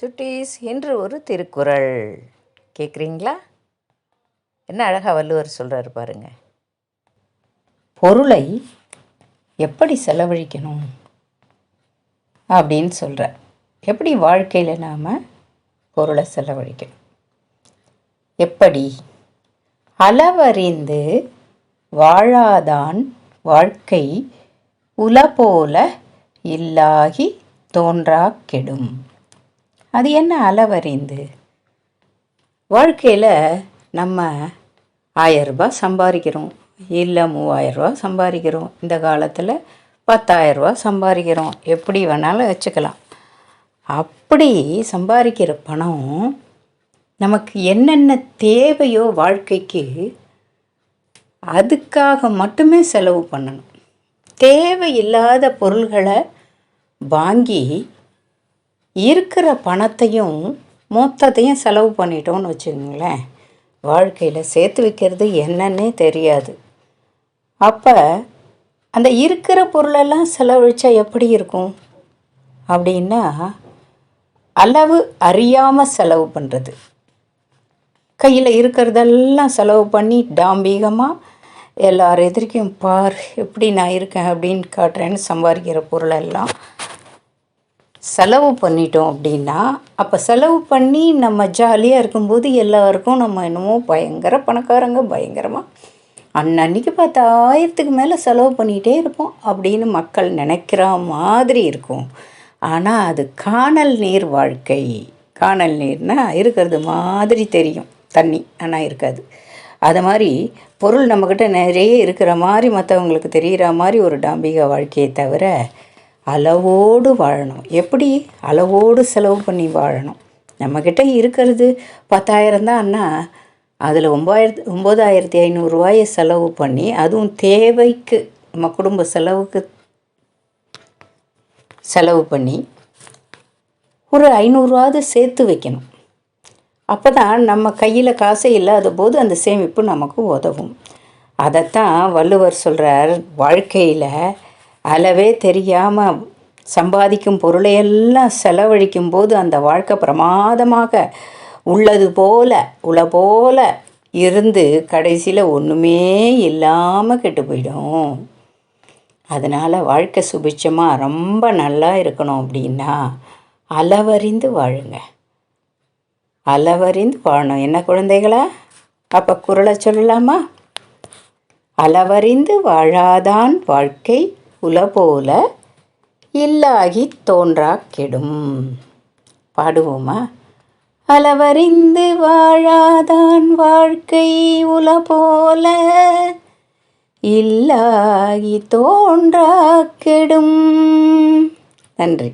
சுட்டீஸ் என்று ஒரு திருக்குறள். கேட்குறீங்களா என்ன அழகாக வள்ளுவர் சொல்கிறாரு பாருங்க. பொருளை எப்படி செலவழிக்கணும்? அப்படின்னு சொல்கிறார் எப்படி வாழ்க்கையில் நாம் பொருளை செலவழிக்கணும்? எப்படி? அளவறிந்து வாழாதான் வாழ்க்கை உலபோல இல்லாகி தோன்றா கெடும். அது என்ன அளவறிந்து? வாழ்க்கையில் நம்ம ஆயரூபா சம்பாதிக்கிறோம் இல்லை மூவாயிரரூபா சம்பாதிக்கிறோம் இந்த காலத்தில் பத்தாயிரரூபா சம்பாதிக்கிறோம் எப்படி வேணாலும் வச்சுக்கலாம். அப்படி சம்பாதிக்கிற பணம் நமக்கு என்னென்ன தேவையோ வாழ்க்கைக்கு அதுக்காக மட்டுமே செலவு பண்ணணும். தேவையில்லாத பொருள்களை வாங்கி இருக்கிற பணத்தையும் மொத்தத்தையும் செலவு பண்ணிட்டோம்னு வச்சுக்கோங்களேன். வாழ்க்கையில் சேர்த்து வைக்கிறது என்னன்னே தெரியாது. அப்போ அந்த இருக்கிற பொருளெல்லாம் செலவழிச்சா எப்படி இருக்கும்? அப்படின்னா அளவு அறியாமல் செலவு பண்ணுறது கையில் இருக்கிறதெல்லாம் செலவு பண்ணி டாம்பீகமாக எல்லார் எதிர்க்கும் பார் எப்படி நான் இருக்கேன் அப்படின்னு காட்டுறேன்னு சம்பாதிக்கிற பொருளெல்லாம் செலவு பண்ணிட்டோம் அப்படின்னா அப்போ செலவு பண்ணி நம்ம ஜாலியாக இருக்கும்போது எல்லாருக்கும் நம்ம என்னமோ பயங்கர பணக்காரங்க பயங்கரமாக அன்னன்னைக்கு பார்த்து ஆயிரத்துக்கு மேலே செலவு பண்ணிகிட்டே இருப்போம் அப்படின்னு மக்கள் நினைக்கிற மாதிரி இருக்கும். ஆனால் அது காணல் நீர் வாழ்க்கை. காணல் நீர்னால் இருக்கிறது மாதிரி தெரியும். தண்ணி ஆனால் இருக்காது. அது மாதிரி பொருள் நம்மக்கிட்ட நிறைய இருக்கிற மாதிரி மற்றவங்களுக்கு தெரிகிற மாதிரி ஒரு டாம்பிக வாழ்க்கையை தவிர அளவோடு வாழணும். எப்படி? அளவோடு செலவு பண்ணி வாழணும். நம்மக்கிட்ட இருக்கிறது பத்தாயிரம் தான்னா அதில் ஒம்பாயிரத்து ஒம்பதாயிரத்தி ஐநூறுரூவாயை செலவு பண்ணி அதுவும் தேவைக்கு நம்ம குடும்ப செலவுக்கு செலவு பண்ணி ஒரு ஐநூறுரூவாவது சேர்த்து வைக்கணும். அப்போ தான் நம்ம கையில் காசு இல்லாத போது அந்த சேமிப்பு நமக்கு உதவும். அதைத்தான் வள்ளுவர் சொல்கிறார் வாழ்க்கையில் அளவே தெரியாமல் சம்பாதிக்கும் பொருளையெல்லாம் செலவழிக்கும் போது அந்த வாழ்க்கை பிரமாதமாக உள்ளது போல உள்ள போல இருந்து கடைசியில் ஒன்றுமே இல்லாமல் கெட்டு போயிடும். அதனால் வாழ்க்கை சுபிட்சமாக ரொம்ப நல்லா இருக்கணும் அப்படின்னா அளவறிந்து வாழுங்க. அளவறிந்து வாழணும். என்ன குழந்தைகளா? அப்போ குரலை சொல்லலாமா? அளவறிந்து வாழாதான் வாழ்க்கை உல போல இல்லாகி தோன்றா கெடும் பாடுவோமா? அளவறிந்து வாழாதான் வாழ்க்கை உல போல இல்லாகி தோன்றா கெடும் நன்றி.